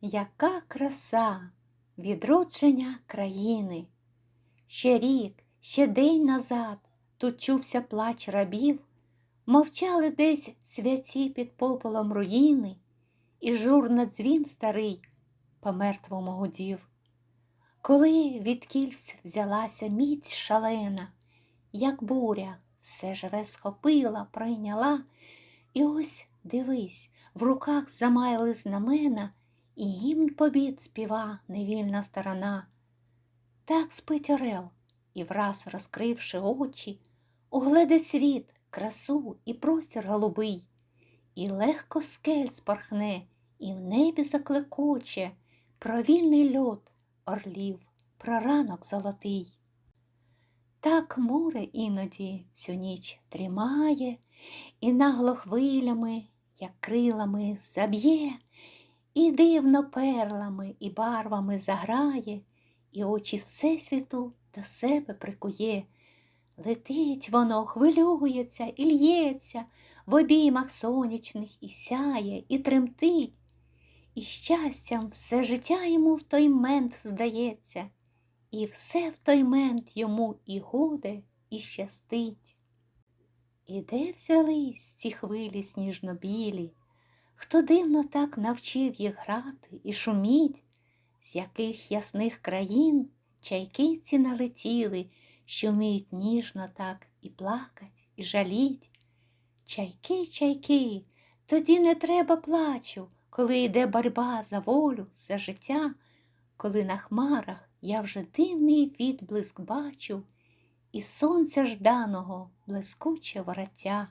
Яка краса відродження країни. Ще рік, ще день назад тут чувся плач рабів, мовчали десь святі під пополом руїни, і журна дзвін старий по мертвому гудів. Коли від кільць взялася міць шалена, як буря все живе схопила, прийняла, і ось дивись, в руках замайли знамена, і гімн побід співа невільна сторона. Так спить орел, і враз, розкривши очі, угледе світ, красу і простір голубий, і легко скель спорхне, і в небі заклекоче про вільний льот орлів, про ранок золотий. Так море іноді всю ніч тримає, і нагло хвилями, як крилами, заб'є, і дивно перлами і барвами заграє, і очі Всесвіту до себе прикує. Летить воно, хвилюється і л'ється, в обіймах сонячних і сяє, і тремтить, і щастям все життя йому в той мент здається, і все в той мент йому і годе, і щастить. І де взялись ці хвилі сніжно-білі, хто дивно так навчив їх грати і шуміть, з яких ясних країн чайкиці налетіли, що вміють ніжно так і плакать, і жаліть. Чайки, чайки, тоді не треба плачу, коли йде борьба за волю, за життя, коли на хмарах я вже дивний відблиск бачу, і сонця жданого блискуче вороття.